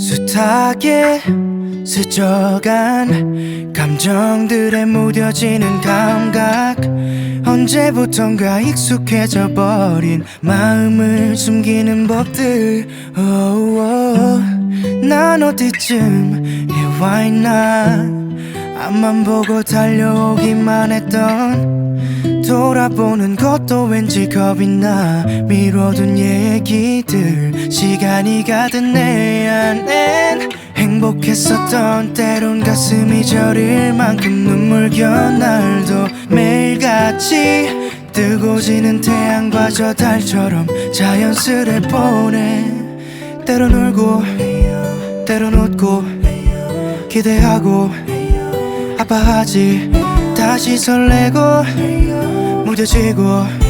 숱하게 스쳐간 감정들에 무뎌지는 감각. 언제부턴가 익숙해져 버린 마음을 숨기는 법들. Oh, oh. 난 어디쯤 해 와 있나. 앞만 보고 달려오기만 했던 돌아보는 것도 왠지 겁이 나. 미뤄둔 얘기들 시간이 가든 내 안엔 행복했었던 때론 가슴이 저릴 만큼 눈물겨 날도 매일같이 뜨고 지는 태양과 저 달처럼 자연스레 보내. 때론 울고 때론 웃고 기대하고 아파하지. 다시 설레고 무뎌지고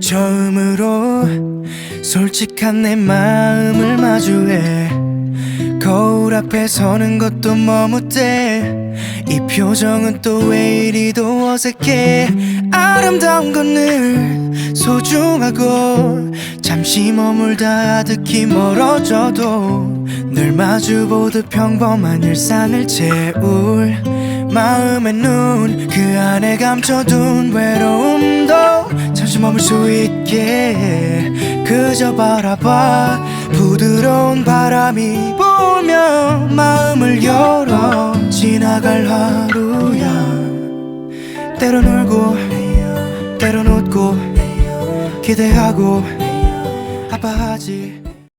처음으로 솔직한 내 마음을 마주해 거울 앞에 서는 것도 머뭇대 이 표정은 또 왜 이리도 어색해. 아름다운 건 늘 소중하고 잠시 머물다 아득히 멀어져도 늘 마주보듯 평범한 일상을 채울 마음의 눈 그 안에 감춰둔 외로움도 잠시 머물 수 있게 그저 바라봐. 부드러운 바람이 불며 마음을 열어 지나갈 하루야. 때론 울고 때론 웃고 기대하고 아파하지